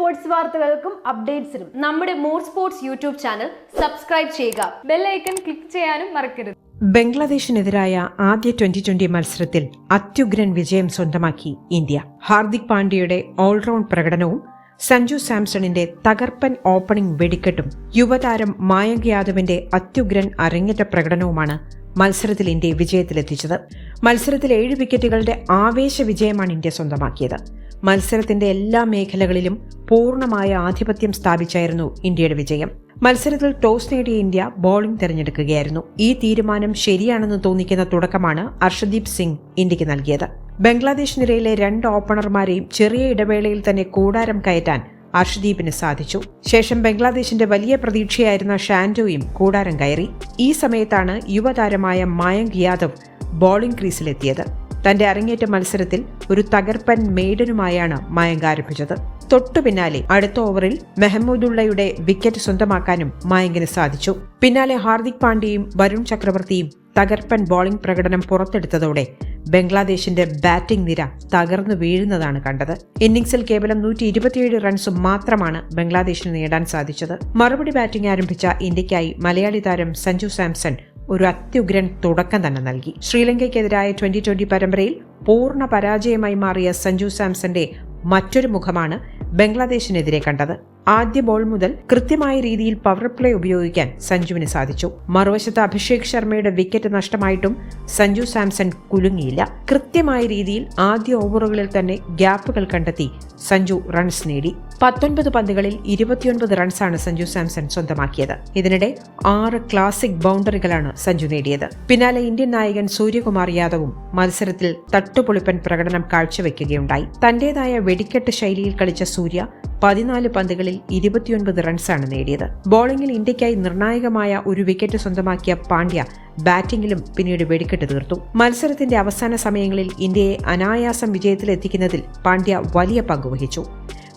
Sports വാർത്തകൾക്കും അപ്ഡേറ്റ്സിനും നമ്മുടെ more sports YouTube channel subscribe ചെയ്യുക. ബെല്ലൈക്കൺ ക്ലിക്ക് ചെയ്യാനും മറക്കരുത്. ബംഗ്ലാദേശിനെതിരായ ആദ്യ ട്വന്റി ട്വന്റി മത്സരത്തിൽ അത്യുഗ്രൻ വിജയം സ്വന്തമാക്കി ഇന്ത്യ. ഹാർദിക് പാണ്ഡ്യയുടെ ഓൾറൗണ്ട് പ്രകടനവും സഞ്ജു സാംസണിന്റെ തകർപ്പൻ ഓപ്പണിംഗ് വെടിക്കെട്ടും യുവതാരം മായങ്ക് യാദവിന്റെ അത്യുഗ്രൻ അരങ്ങേറ്റ പ്രകടനവുമാണ് മത്സരത്തിൽ ഇന്ത്യയെ വിജയത്തിലെത്തിച്ചത്. മത്സരത്തിൽ ഏഴ് വിക്കറ്റുകളുടെ ആവേശ വിജയമാണ് ഇന്ത്യ സ്വന്തമാക്കിയത്. മത്സരത്തിന്റെ എല്ലാ മേഖലകളിലും പൂർണമായ ആധിപത്യം സ്ഥാപിച്ചായിരുന്നു ഇന്ത്യയുടെ വിജയം. മത്സരത്തിൽ ടോസ് നേടിയ ഇന്ത്യ ബോളിംഗ് തെരഞ്ഞെടുക്കുകയായിരുന്നു. ഈ തീരുമാനം ശരിയാണെന്ന് തോന്നിക്കുന്ന തുടക്കമാണ് അർഷദീപ് സിംഗ് ഇന്ത്യയ്ക്ക് നൽകിയത്. ബംഗ്ലാദേശ് നിരയിലെ രണ്ട് ഓപ്പണർമാരെയും ചെറിയ ഇടവേളയിൽ തന്നെ കൂടാരം കയറ്റാൻ അർഷദീപിന് സാധിച്ചു. ശേഷം ബംഗ്ലാദേശിന്റെ വലിയ പ്രതീക്ഷയായിരുന്ന ഷാൻഡോയും കൂടാരം കയറി. ഈ സമയത്താണ് യുവതാരമായ മായങ്ക് യാദവ് ബോളിംഗ് ക്രീസിലെത്തിയത്. തന്റെ അരങ്ങേറ്റ മത്സരത്തിൽ ഒരു തകർപ്പൻ മെയ്ഡനുമായാണ് മയങ്ക ആരംഭിച്ചത്. തൊട്ടു പിന്നാലെ അടുത്ത ഓവറിൽ മെഹമ്മൂദുള്ളയുടെ വിക്കറ്റ് സ്വന്തമാക്കാനും മയങ്കിന് സാധിച്ചു. പിന്നാലെ ഹാർദിക് പാണ്ഡ്യയും വരുൺ ചക്രവർത്തിയും തകർപ്പൻ ബോളിംഗ് പ്രകടനം പുറത്തെടുത്തതോടെ ബംഗ്ലാദേശിന്റെ ബാറ്റിംഗ് നിര തകർന്നു വീഴുന്നതാണ് കണ്ടത്. ഇന്നിംഗ്സിൽ കേവലം നൂറ്റി ഇരുപത്തിയേഴ് റൺസ് മാത്രമാണ് ബംഗ്ലാദേശിന് നേടാൻ സാധിച്ചത്. മറുപടി ബാറ്റിംഗ് ആരംഭിച്ച ഇന്ത്യയ്ക്കായി മലയാളി താരം സഞ്ജു സാംസൺ ഒരു അത്യുഗ്രൻ തുടക്കം തന്നെ നൽകി. ശ്രീലങ്കയ്ക്കെതിരായ ട്വന്റി ട്വന്റി പരമ്പരയിൽ പൂർണ പരാജയമായി മാറിയ സഞ്ജു സാംസന്റെ മറ്റൊരു മുഖമാണ് ബംഗ്ലാദേശിനെതിരെ കണ്ടത്. ആദ്യ ബോൾ മുതൽ കൃത്യമായ രീതിയിൽ പവർ പ്ലേ ഉപയോഗിക്കാൻ സഞ്ജുവിന് സാധിച്ചു. മറുവശത്ത് അഭിഷേക് ശർമ്മയുടെ വിക്കറ്റ് നഷ്ടമായിട്ടും സഞ്ജു സാംസൺ കുലുങ്ങിയില്ല. കൃത്യമായ രീതിയിൽ ആദ്യ ഓവറുകളിൽ തന്നെ ഗ്യാപ്പുകൾ കണ്ടെത്തി സഞ്ജു റൺസ് നേടി. പത്തൊൻപത് പന്തുകളിൽ ഇരുപത്തിയൊൻപത് റൺസാണ് സഞ്ജു സാംസൺ സ്വന്തമാക്കിയത്. ഇതിനിടെ ആറ് ക്ലാസിക് ബൗണ്ടറികളാണ് സഞ്ജു നേടിയത്. പിന്നാലെ ഇന്ത്യൻ നായകൻ സൂര്യകുമാർ യാദവും മത്സരത്തിൽ തട്ടുപൊളിപ്പൻ പ്രകടനം കാഴ്ചവെക്കുകയുണ്ടായി. തന്റേതായ വെടിക്കെട്ട് ശൈലിയിൽ കളിച്ച സൂര്യ പതിനാല് പന്തുകളിൽ ഇരുപത്തിയൊൻപത് റൺസാണ് നേടിയത്. ബോളിംഗിൽ ഇന്ത്യയ്ക്കായി നിർണായകമായ ഒരു വിക്കറ്റ് സ്വന്തമാക്കിയ പാണ്ഡ്യ ബാറ്റിംഗിലും പിന്നീട് വെടിക്കെട്ട് തീർത്തു. മത്സരത്തിന്റെ അവസാന സമയങ്ങളിൽ ഇന്ത്യയെ അനായാസം വിജയത്തിലെത്തിക്കുന്നതിൽ പാണ്ഡ്യ വലിയ പങ്കുവഹിച്ചു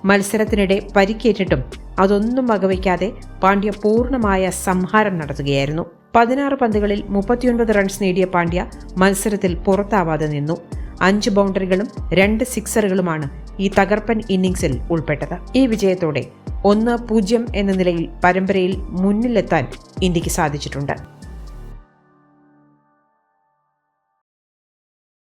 മത്സരത്തിനിടെ പരിക്കേറ്റിട്ടും അതൊന്നും വകവയ്ക്കാതെ പാണ്ഡ്യ പൂർണമായ സംഹാരം നടത്തുകയായിരുന്നു. പതിനാറ് പന്തുകളിൽ മുപ്പത്തിയൊൻപത് റൺസ് നേടിയ പാണ്ഡ്യ മത്സരത്തിൽ പുറത്താവാതെ നിന്നു. അഞ്ച് ബൗണ്ടറികളും രണ്ട് സിക്സറുകളുമാണ് ഈ തകർപ്പൻ ഇന്നിംഗ്സിൽ ഉൾപ്പെട്ടത്. ഈ വിജയത്തോടെ ഒന്ന് പൂജ്യം എന്ന നിലയിൽ പരമ്പരയിൽ മുന്നിലെത്താൻ ഇന്ത്യയ്ക്ക് സാധിച്ചിട്ടുണ്ട്.